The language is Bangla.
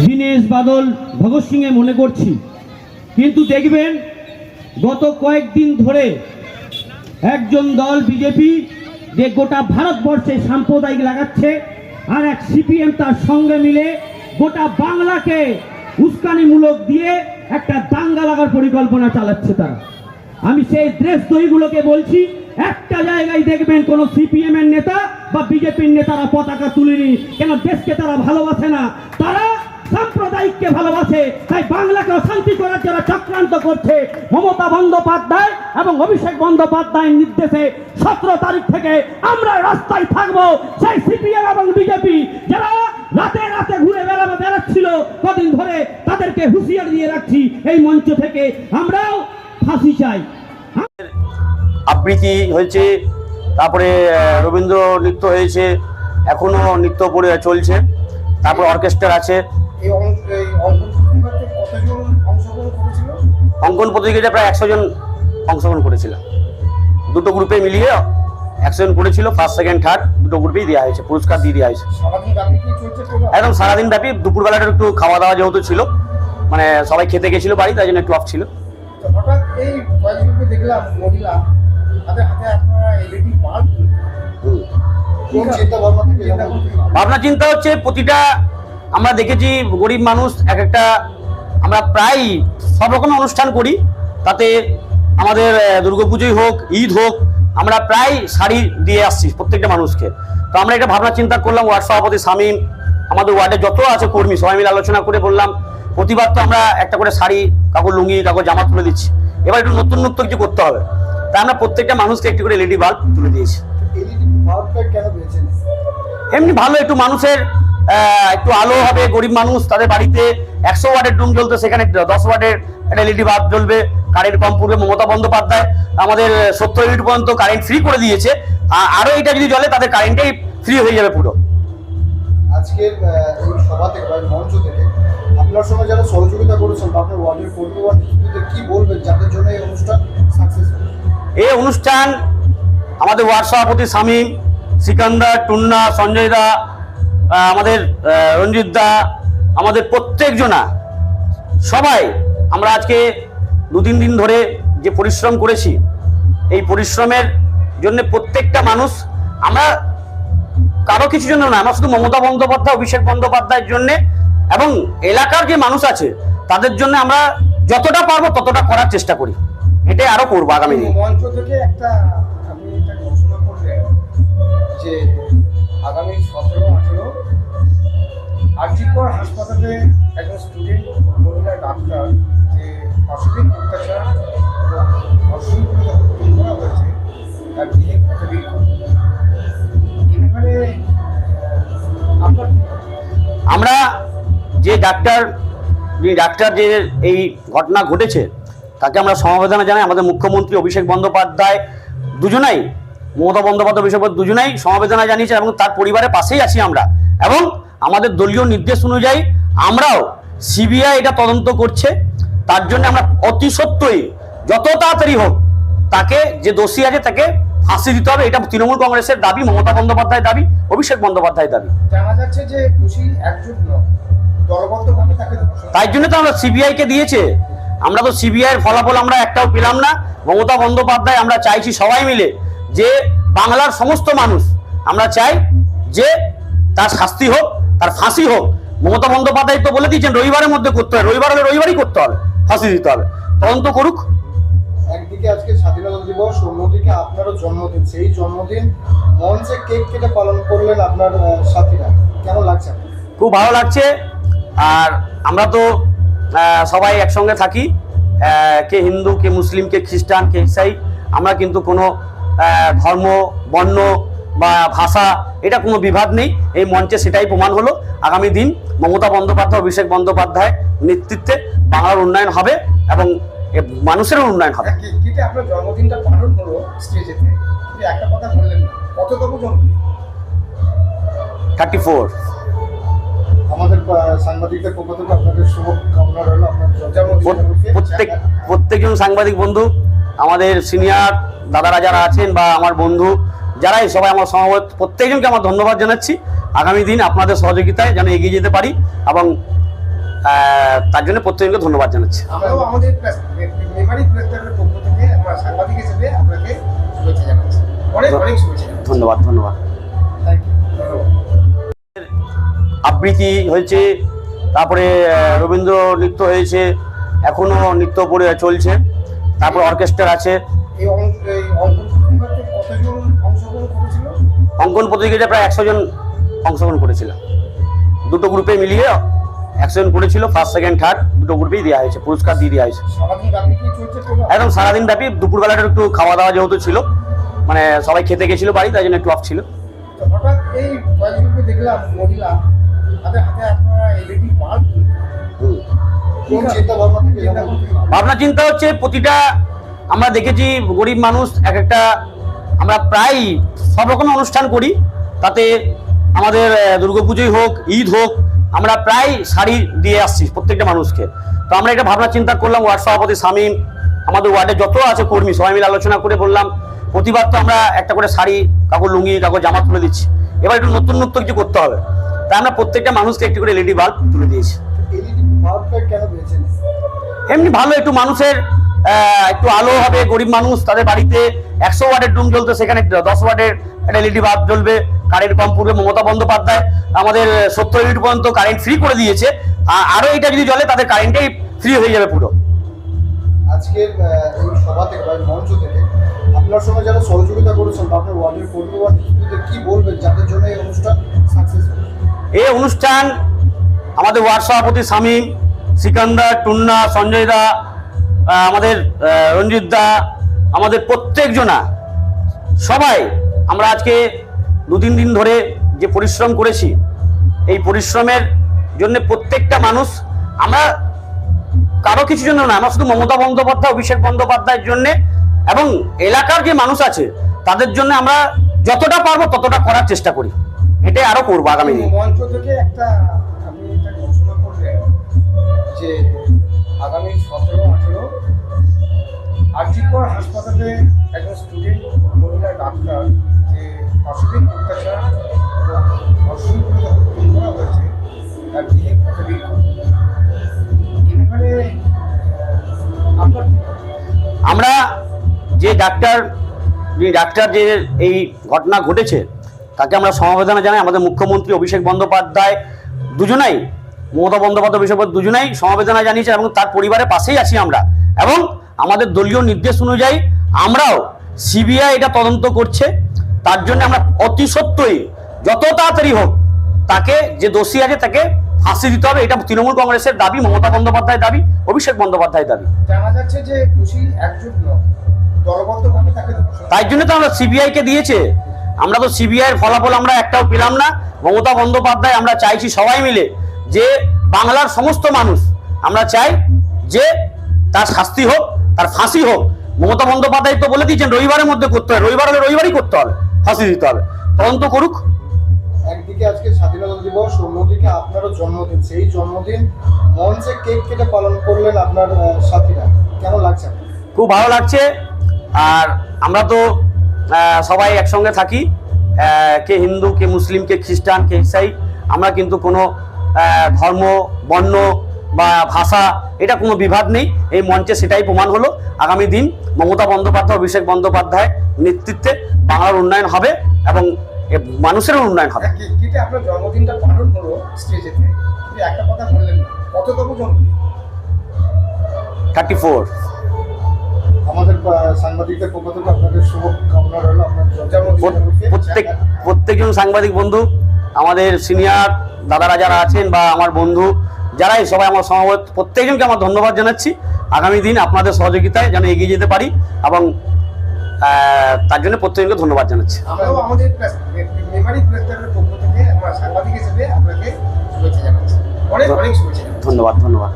দীনেশ বাদল, ভগৎ সিংয়ে মনে করছি। কিন্তু দেখবেন, গত কয়েকদিন ধরে একজন দল বিজেপি যে গোটা ভারতবর্ষে সাম্প্রদায়িক লাগাচ্ছে, আর এক সিপিএম তার সঙ্গে মিলে গোটা বাংলাকে উস্কানিমূলক দিয়ে একটা দাঙ্গা লাগার পরিকল্পনা চালাচ্ছে তারা। আমি সেই দেশদ্রোহীগুলোকে বলছি, একটা জায়গায় দেখবেন কোন সিপিএম এর নেতা বা বিজেপির নেতারা পতাকা তুলেনি, কেন দেশকে তারা ভালোবাসে না? তারা সাম্প্রদায়িককে ভালোবাসে, তাই বাংলাকে অশান্তি করার যারা চক্রান্ত করছে মমতা বন্দ্যোপাধ্যায় এবং অভিষেক বন্দ্যোপাধ্যায়ের নির্দেশে সতেরো তারিখ থেকে আমরা রাস্তায় থাকব। সেই সিপিএম এবং বিজেপি যারা রাতে রাতে ঘুরে বেড়াবে, বেড়াচ্ছিল, কদিন ধরে তাদেরকে হুঁশিয়ার দিয়ে রাখছি। এই মঞ্চ থেকে আমরাও ফাঁসি চাই। আবৃত্তি হয়েছে, তারপরে রবীন্দ্র নৃত্য হয়েছে, এখনও নৃত্য পড়ে চলছে, তারপর অর্কেস্ট্রা আছে। অঙ্কন প্রতিযোগিতায় প্রায় একশো জন অংশগ্রহণ করেছিল। দুটো গ্রুপে মিলিয়ে একশো জন করেছিল ফার্স্ট সেকেন্ড থার্ড দুটো গ্রুপেই দেওয়া হয়েছে পুরস্কার দিয়ে দেওয়া হয়েছে। একদম সারাদিন ব্যাপী দুপুরবেলাটা একটু খাওয়া দাওয়া যেহেতু ছিল মানে সবাই খেতে গেছিল বাড়ি তাই জন্য একটু অফ ছিল। ভাবনা চিন্তা হচ্ছে প্রতিটা আমরা দেখেছি গরিব মানুষ এক একটা আমরা প্রায় সব রকমের অনুষ্ঠান করি। তাতে আমাদের দুর্গাপুজোই হোক ঈদ হোক আমরা প্রায় শাড়ি দিয়ে আসছি প্রত্যেকটা মানুষকে। তো আমরা এটা ভাবনা চিন্তা করলাম ওয়ার্ড সভাপতি শামীম আমাদের ওয়ার্ডে যত আছে কর্মী সবাই মিলে আলোচনা করে বললাম প্রতিবার তো আমরা একটা করে শাড়ি কাউকে লুঙ্গি কাউকে জামা তুলে দিচ্ছি। এবার একটু নতুন নতুন কিছু করতে হবে। তাই আমরা প্রত্যেকটা মানুষকে একটি করে এলইডি বাল্ব তুলে দিয়েছি। এমনি ভালো একটু মানুষের একটু আলো হবে গরিব মানুষ তাদের বাড়িতে একশো ওয়াটের ডুম জ্বলতে সেখানে দশ ওয়াটের এলইডি বাল্ব জ্বলবে কারেন্ট কম পূর্বে মমতা বন্দ্যোপাধ্যায় আমাদের সত্তর ইউনিট পর্যন্ত কারেন্ট ফ্রি করে দিয়েছে। আ- আরও এটা যদি জ্বলে তাদের কারেন্টেই ফ্রি হয়ে যাবে পুরো। আজকের এই সভা থেকে মঞ্চ থেকে আপনার সঙ্গে যারা সহযোগিতা করেছেন আপনার ওয়ার্ডের কর্মী বা কি বলবেন? যাদের জন্য এই অনুষ্ঠান এই অনুষ্ঠান আমাদের ওয়ার্ড সভাপতি শামীম সিকান্দার টুন্না সঞ্জয় দা আমাদের রঞ্জিত দা, আমাদের প্রত্যেকজনা, সবাই আমরা আজকে দু তিন দিন ধরে যে পরিশ্রম করেছি, এই পরিশ্রমের জন্য প্রত্যেকটা মানুষ, আমরা কারও কিছু জন্য না, আমরা শুধু মমতা বন্দ্যোপাধ্যায়, অভিষেক বন্দ্যোপাধ্যায়ের জন্য এবং এলাকার যে মানুষ আছে, তাদের জন্য আমরা যতটা পারব ততটা করার চেষ্টা করি। এটাই আরও করব আগামী দিনে। একটা যে আগামী সতেরো আরজিকর হাসপাতালে একজন স্টুডেন্ট মহিলা ডাক্তার যে পাশবিক অত্যাচার এবং ধর্ষণ করে হয়েছে তার বিয়ে আহ, আপনার আমরা যে ডাক্তার যে ডাক্তার যে এই ঘটনা ঘটেছে তাকে আমরা সমবেদনা জানাই। আমাদের মুখ্যমন্ত্রী অভিষেক বন্দ্যোপাধ্যায় দুজনাই মমতা বন্দ্যোপাধ্যায় অভিষেক দুজনাই সমবেদনা জানিয়েছে এবং তার পরিবারের পাশেই আছি আমরা। এবং আমাদের দলীয় নির্দেশ অনুযায়ী আমরাও সিবিআই এটা তদন্ত করছে। তার জন্য আমরা অতি সত্যই যত তাড়াতাড়ি হোক তাকে যে দোষী আছে তাকে ফাঁসি দিতে হবে। এটা তৃণমূল কংগ্রেসের দাবি মমতা বন্দ্যোপাধ্যায়ের দাবি অভিষেক বন্দ্যোপাধ্যায়ের দাবি। জানা যাচ্ছে যে দোষী একজন নয় দলবদ্ধভাবে তাকে ধর্ষণ তাই জন্য তো আমরা সিবিআই কে দিয়েছে। আমরা তো সিবিআই এর ফলাফল আমরা একটাও পেলাম না। মমতা বন্দ্যোপাধ্যায় আমরা চাইছি সবাই মিলে যে বাংলার সমস্ত মানুষ আমরা চাই যে তার শাস্তি হোক তার ফাঁসি হোক। মমতা বন্দ্যোপাধ্যায় তো বলে দিয়েছেন রবিবারের মধ্যে করতে হবে। রবিবার হলে রবিবারই করতে হবে ফাঁসি দিতে হবে। তদন্ত করুক। একদিকে আজকে স্বাধীনতা দিবস অন্যদিকে আপনারও জন্মদিন। সেই জন্মদিন মঞ্চে কেক কেটে পালন করলেন আপনার সাথীরা। কেমন লাগছে? খুব ভালো লাগছে। আর আমরা তো সবাই একসঙ্গে থাকি। কে হিন্দু কে মুসলিম কে খ্রিস্টান কে ইসাই। আমরা কিন্তু কোনো ধর্ম বর্ণ বা ভাষা এটা কোনো বিভাদ নেই। এই মঞ্চে সেটাই প্রমাণ হলো। আগামী দিন মমতা বন্দ্যোপাধ্যায় অভিষেক বন্দ্যোপাধ্যায় নেতৃত্বে বাংলার উন্নয়ন হবে এবং এ মানুষেরও উন্নয়ন হবে। আপনার জন্মদিনটা পালন হলো স্টেজেতে একটা কথা বললেন কততম জন্মদিন? থার্টি ফোর আমাদের আহ, সাংবাদিকদের পক্ষ থেকে আপনাদের শুভ রইল। প্রত্যেক প্রত্যেকজন সাংবাদিক বন্ধু আমাদের সিনিয়র দাদারা যারা আছেন বা আমার বন্ধু যারাই সবাই আমার সমাবেত প্রত্যেকজনকে আমার ধন্যবাদ জানাচ্ছি। আগামী দিন আপনাদের সহযোগিতায় যেন এগিয়ে যেতে পারি এবং তার জন্য প্রত্যেকজনকে ধন্যবাদ জানাচ্ছি। ধন্যবাদ ধন্যবাদ। আবৃত্তি হয়েছে তারপরে রবীন্দ্র নৃত্য হয়েছে এখনও নৃত্য পড়ে চলছে তারপরে অর্কেস্ট্রা আছে। অঙ্কন প্রতিযোগিতায় প্রায় একশো জন অংশগ্রহণ করেছিল। দুটো গ্রুপে মিলিয়ে একশো জন করেছিল ফার্স্ট সেকেন্ড থার্ড দুটো গ্রুপেই দেওয়া হয়েছে পুরস্কার দিয়ে দেওয়া হয়েছে। একদম সারাদিন ব্যাপী দুপুরবেলাটা একটু খাওয়া দাওয়া যেহেতু ছিল মানে সবাই খেতে গেছিল বাড়ি তাই জন্য একটু অফ ছিল। ভাবনা চিন্তা হচ্ছে প্রতিটা আমরা দেখেছি গরিব মানুষ এক একটা আমরা প্রায় সব রকম অনুষ্ঠান করি। তাতে আমাদের দুর্গাপুজোই হোক ঈদ হোক আমরা প্রায় শাড়ি দিয়ে আসছি প্রত্যেকটা মানুষকে। তো আমরা একটা ভাবনা চিন্তা করলাম ওয়ার্ড সভাপতি শামীম আমাদের ওয়ার্ডে যত আছে কর্মী সবাই মিলে আলোচনা করে বললাম প্রতিবার তো আমরা একটা করে শাড়ি কাগজ লুঙ্গি কাগজ জামা তুলে দিচ্ছি। এবার একটু নতুন নতুন কিছু করতে হবে। তাই আমরা প্রত্যেকটা মানুষকে একটি করে এলইডি বাল্ব তুলে দিয়েছি। এমনি ভালো একটু মানুষের একটু আলো হবে গরিব মানুষ তাদের বাড়িতে একশো ওয়াটের ডুম জ্বলতো সেখানে দশ ওয়াটের একটা এলইডি বাল্ব জ্বলবে কারেন্ট কম পূর্বে মমতা বন্দ্যোপাধ্যায় আমাদের সত্তর ইউনিট পর্যন্ত কারেন্ট ফ্রি করে দিয়েছে আ- আরও এটা যদি জ্বলে তাদের কারেন্টেই ফ্রি হয়ে যাবে পুরো। আজকের এই সভা থেকে মঞ্চ থেকে আপনার সঙ্গে যারা সহযোগিতা করেছেন বা আপনার ওয়ার্ডের কর্মী বা কি বলবেন? যাদের জন্য এই অনুষ্ঠান এই অনুষ্ঠান আমাদের ওয়ার্ড সভাপতি শামীম সিকান্দার টুন্না সঞ্জয় দা আমাদের রঞ্জিত দা, আমাদের প্রত্যেকজনা, সবাই আমরা আজকে দু তিন দিন ধরে যে পরিশ্রম করেছি, এই পরিশ্রমের জন্য প্রত্যেকটা মানুষ, আমরা কারও কিছু জন্য না, আমরা শুধু মমতা বন্দ্যোপাধ্যায়, অভিষেক বন্দ্যোপাধ্যায়ের জন্য এবং এলাকার যে মানুষ আছে, তাদের জন্য আমরা যতটা পারব ততটা করার চেষ্টা করি। এটাই আরও করব আগামী দিনে। মঞ্চ থেকে একটা যে আগামী আর্জিকর হাসপাতালে একজন স্টুডেন্ট মহিলা ডাক্তার যে অস্বাভাবিক অত্যাচার হয়েছে, তার আমরা যে ডাক্তার যে ডাক্তার যে এই ঘটনা ঘটেছে, তাকে আমরা সমবেদনা জানাই। আমাদের মুখ্যমন্ত্রী অভিষেক বন্দ্যোপাধ্যায় দুজনাই, মমতা বন্দ্যোপাধ্যায়, অভিষেক দুজনাই সমবেদনা জানিয়েছে এবং তার পরিবারের পাশেই আছি আমরা। এবং আমাদের দলীয় নির্দেশ অনুযায়ী আমরাও সিবিআই এটা তদন্ত করছে। তার জন্য আমরা অতি সত্যই যত তাড়াতাড়ি হোক তাকে যে দোষী আছে তাকে ফাঁসি দিতে হবে। এটা তৃণমূল কংগ্রেসের দাবি মমতা বন্দ্যোপাধ্যায়ের দাবি অভিষেক বন্দ্যোপাধ্যায়ের দাবি। জানা যাচ্ছে যে দোষী একজন নয় দলবদ্ধভাবে তাকে ধর্ষণ তাই জন্য তো আমরা সিবিআই কে দিয়েছে। আমরা তো সিবিআই এর ফলাফল আমরা একটাও পেলাম না। মমতা বন্দ্যোপাধ্যায় আমরা চাইছি সবাই মিলে যে বাংলার সমস্ত মানুষ আমরা চাই যে তার শাস্তি হোক তার ফাঁসি হোক। মমতা বন্দ্যোপাধ্যায় তো বলে দিয়েছেন রবিবারের মধ্যে করতে হবে। রবিবার হলে রবিবারই করতে হবে ফাঁসি দিতে হবে। তদন্ত করুক। একদিকে আজকে স্বাধীনতা দিবস অন্যদিকে আপনারও জন্মদিন। সেই জন্মদিন মঞ্চে কেক কেটে পালন করলেন আপনার সাথীরা কেমন লাগছে? খুব ভালো লাগছে। আর আমরা তো সবাই একসঙ্গে থাকি। কে হিন্দু কে মুসলিম কে খ্রিস্টান কে ইসাই। আমরা কিন্তু কোনো ধর্ম বর্ণ বা ভাষা এটা কোনো বিভাদ নেই। এই মঞ্চে সেটাই প্রমাণ হলো। আগামী দিন মমতা বন্দ্যোপাধ্যায় অভিষেক বন্দ্যোপাধ্যায় নেতৃত্বে বাংলার উন্নয়ন হবে এবং এ মানুষেরও উন্নয়ন হবে। কে- কেটে আপনার জন্মদিনটা পালন হলো স্টেজেতে একটা কথা বললেন কততম জন্মদিন? থার্টি ফোর আমাদের সাংবাদিকদের পক্ষ থেকে আপনাদের শুভ রইল প্রত্যেক প্রত্যেকজন সাংবাদিক বন্ধু আমাদের সিনিয়র দাদারা যারা আছেন বা আমার বন্ধু যারাই সবাই আমার সমাবেত প্রত্যেকজনকে আমার ধন্যবাদ জানাচ্ছি। আগামী দিন আপনাদের সহযোগিতায় যেন এগিয়ে যেতে পারি এবং তার জন্য প্রত্যেকজনকে ধন্যবাদ জানাচ্ছি। ধন্যবাদ ধন্যবাদ।